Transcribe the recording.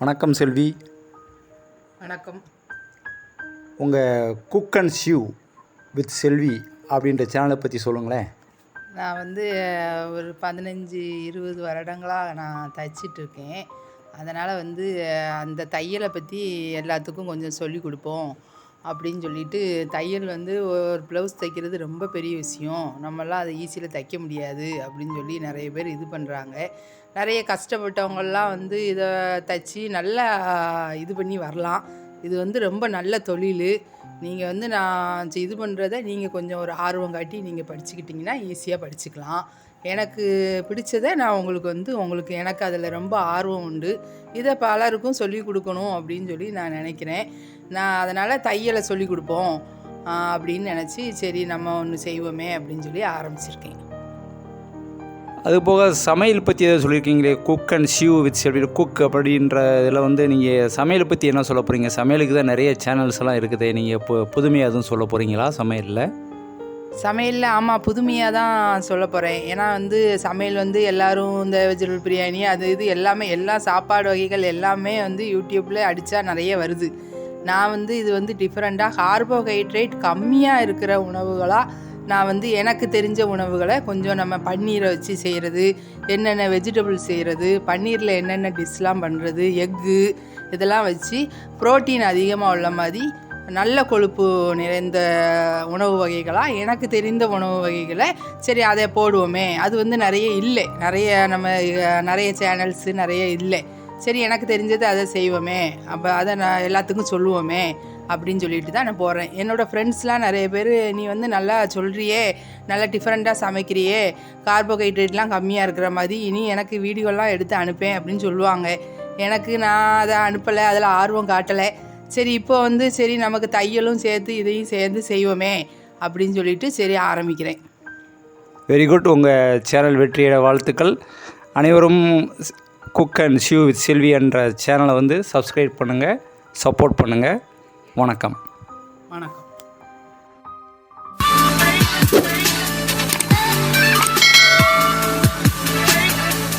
வணக்கம் செல்வி. வணக்கம். உங்கள் cook and show with Selvi அப்படின்ற சேனலை பற்றி சொல்லுங்களேன். நான் வந்து ஒரு பதினஞ்சு இருபது வருடங்களாக நான் தைச்சிட்டு இருக்கேன் அதனால் வந்து அந்த தையலை பற்றி எல்லாத்துக்கும் கொஞ்சம் சொல்லி கொடுப்போம். அப்படின்னு சொல்லிட்டு தையல் வந்து ஒரு ப்ளவுஸ் தைக்கிறது ரொம்ப பெரிய விஷயம். நம்மளாம் அதை ஈஸியில் தைக்க முடியாது அப்படின்னு சொல்லி நிறைய பேர் இது பண்ணுறாங்க நிறைய கஷ்டப்பட்டவங்கள்லாம் வந்து இதை தைச்சி நல்லா இது பண்ணி வரலாம். இது வந்து ரொம்ப நல்ல தொழில். நீங்கள் வந்து நான் இது பண்ணுறத நீங்கள் கொஞ்சம் ஒரு ஆர்வம் காட்டி நீங்கள் படிச்சுக்கிட்டிங்கன்னா ஈஸியாக படிச்சுக்கலாம். எனக்கு பிடிச்சதை நான் உங்களுக்கு வந்து உங்களுக்கு எனக்கு அதில் ரொம்ப ஆர்வம் உண்டு. இதை பலருக்கும் சொல்லி கொடுக்கணும் அப்படின்னு சொல்லி நான் நினைக்கிறேன். நான் அதனால் தையலை சொல்லி கொடுப்போம் அப்படின்னு நினச்சி சரி நம்ம ஒன்று செய்வோமே அப்படின்னு சொல்லி ஆரம்பிச்சிருக்கேன். அதுபோக சமையல் பற்றி எதாவது சொல்லியிருக்கீங்களே? Cook and show with Selvi cook அப்படின்ற இதில் வந்து நீங்கள் சமையல் பற்றி என்ன சொல்ல போகிறீங்க சமையலுக்கு தான் நிறைய சேனல்ஸ் எல்லாம் இருக்குது. நீங்கள் பு புதுமையாக எதுவும் சொல்ல போகிறீங்களா சமையலில்? சமையலில் ஆமாம் புதுமையாக தான் சொல்ல போகிறேன் ஏன்னா வந்து சமையல் வந்து எல்லாரும் இந்த வெஜிடபிள் பிரியாணி அது இது எல்லாமே எல்லா சாப்பாடு வகைகள் எல்லாமே வந்து யூடியூப்பில் அடித்தா நிறைய வருது. நான் வந்து இது வந்து டிஃப்ரெண்ட்டாக கார்போஹைட்ரேட் கம்மியாக இருக்கிற உணவுகளாக நான் வந்து எனக்கு தெரிஞ்ச உணவுகளை கொஞ்சம் நம்ம பன்னீரை வச்சு செய்கிறது என்னென்ன வெஜிடபிள் செய்கிறது பன்னீரில் என்னென்ன டிஷ்லாம் பண்ணுறது எக்கு இதெல்லாம் வச்சு புரோட்டீன் அதிகமாக உள்ள மாதிரி நல்ல கொழுப்பு நிறைந்த உணவு வகைகளாக எனக்கு தெரிந்த உணவு வகைகளை சரி அதை போடுவோமே. அது வந்து நிறைய இல்லை. நிறைய நம்ம நிறைய சேனல்ஸு நிறைய இல்லை. சரி எனக்கு தெரிஞ்சது அதை செய்வோமே. அப்போ அதை நான் எல்லாத்துக்கும் சொல்லுவோமே. அப்படின்னு சொல்லிட்டு தான் நான் போகிறேன் என்னோடய ஃப்ரெண்ட்ஸ்லாம் நிறைய பேர் நீ வந்து நல்லா சொல்கிறியே நல்லா டிஃப்ரெண்ட்டாக சமைக்கிறியே கார்போஹைட்ரேட்லாம் கம்மியாக இருக்கிற மாதிரி இனி எனக்கு வீடியோலாம் எடுத்து அனுப்பேன் அப்படின்னு சொல்லுவாங்க. எனக்கு நான் அதை அனுப்பலை அதில் ஆர்வம் காட்டலை. சரி இப்போ வந்து சரி நமக்கு தையலும் சேர்த்து இதையும் சேர்ந்து செய்வோமே அப்படின்னு சொல்லிட்டு சரி ஆரம்பிக்கிறேன். வெரி குட் உங்கள் சேனல் வெற்றியிட வாழ்த்துக்கள். அனைவரும் cook and show with Selvi என்ற சேனலை வந்து சப்ஸ்கிரைப் பண்ணுங்கள் சப்போர்ட் பண்ணுங்கள் வணக்கம். வணக்கம்.